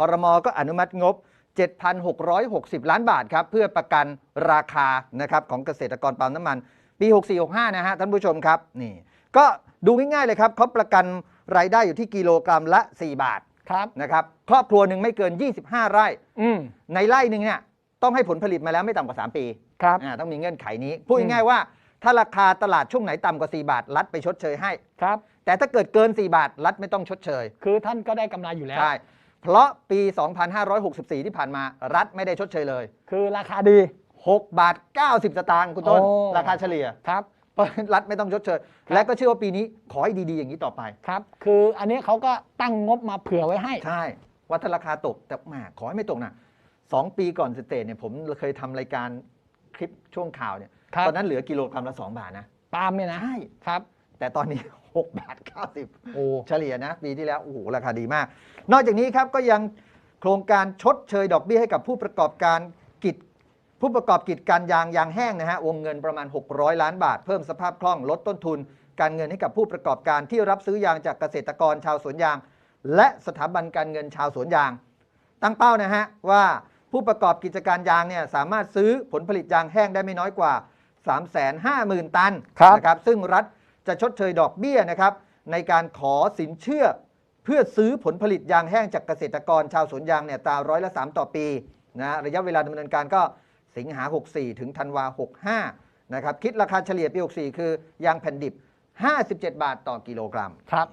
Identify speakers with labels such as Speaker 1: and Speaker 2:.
Speaker 1: คอรมอก็อนุมัติงบ 7,660 ล้านบาทครับ เพื่อประกันราคานะครับของเกษตรกรปาล์มน้ำมัน ปี 6465 นะฮะท่านผู้ชมครับนี่ก็ดูง่ายๆเลยครับเขาประกันรายได้อยู่ที่กิโลกรัมละ 4 บาท
Speaker 2: ครับ
Speaker 1: นะครับครอบครัวหนึ่งไม่เกิน 25 ไร่
Speaker 2: อืม
Speaker 1: ในไร่หนึ่งเนี่ยต้องให้ผลผลิตมาแล้วไม่ต่ำกว่า 3 ปี
Speaker 2: ครับ
Speaker 1: อ่าต้องมีเงื่อนไขนี้ พูดง่ายๆว่าถ้าราคาตลาดช่วงไหนต่ำกว่า 4 บาท รัฐไปชดเชยให้
Speaker 2: ครับ
Speaker 1: แต่ถ้าเกิดเกิน 4 บาท รัฐไม่ต้องชดเชย
Speaker 2: คือท่านก็ได้กำไรอยู่แล้ว
Speaker 1: ใช่ เพราะปี 2564 ที่ผ่านมารัฐไม่ได้ชดเชยเลย
Speaker 2: คือราคาดี
Speaker 1: 6 บาท 90 สตางค์คุณต้น
Speaker 2: โอ้
Speaker 1: ราคาเฉลี่ย
Speaker 2: ครับ
Speaker 1: เพราะฉะนั้นรัฐไม่ต้องชดเชย และก็เชื่อว่าปีนี้ขอให้ดีๆอย่างนี้ต่อไป
Speaker 2: ครับ คืออันนี้เขาก็ตั้งงบมาเผื่อไว้ให้
Speaker 1: ใช่ ว่าถ้าราคาตกแต่แหมาขอให้ไม่ตกนะสองปีก่อนสเตทเนี่ยผมเคยทำรายการคลิปช่วงข่าวเนี่ย
Speaker 2: ครับ
Speaker 1: ตอนนั้นเหลือกิโลกรัมละ 2 บาทนะ
Speaker 2: ปาล์มเนี่ยนะ
Speaker 1: ใช่
Speaker 2: ครับ
Speaker 1: แต่ตอนนี้ 6 บาท 90
Speaker 2: โอ้
Speaker 1: เฉลี่ยนะ ปีที่แล้ว โอ้โห ราคาดีมาก นอกจากนี้ครับก็ยังโครงการชดเชยดอกเบี้ยให้กับผู้ประกอบการกิจผู้ประกอบกิจการยางยางแห้งนะฮะวงเงินประมาณ 600 ล้านบาท เพิ่มสภาพคล่องลดต้นทุน การเงินให้กับผู้ประกอบการที่รับซื้อยางจากเกษตรกรชาวสวนยาง และสถาบันการเงินชาวสวนยาง ตั้งเป้านะฮะว่าผู้ประกอบกิจการยางเนี่ยสามารถซื้อผลผลิตยางแห้งได้ไม่น้อยกว่า 350,000 ตัน
Speaker 2: ครับ
Speaker 1: นะครับซึ่งรัฐ จะชดเชยดอกเบี้ยนะครับในการขอสินเชื่อ เพื่อซื้อผลผลิตยางแห้งจากเกษตรกรชาวสวนยางเนี่ยตามร้อยละ3ต่อปีนะระยะเวลาดำเนินการก็สิงหา 64 ถึงธันวา 65 นะครับ คิดราคาเฉลี่ยปี 64 คือยางแผ่นดิบ 57 บาทต่อกิโลกรัม
Speaker 2: ครับ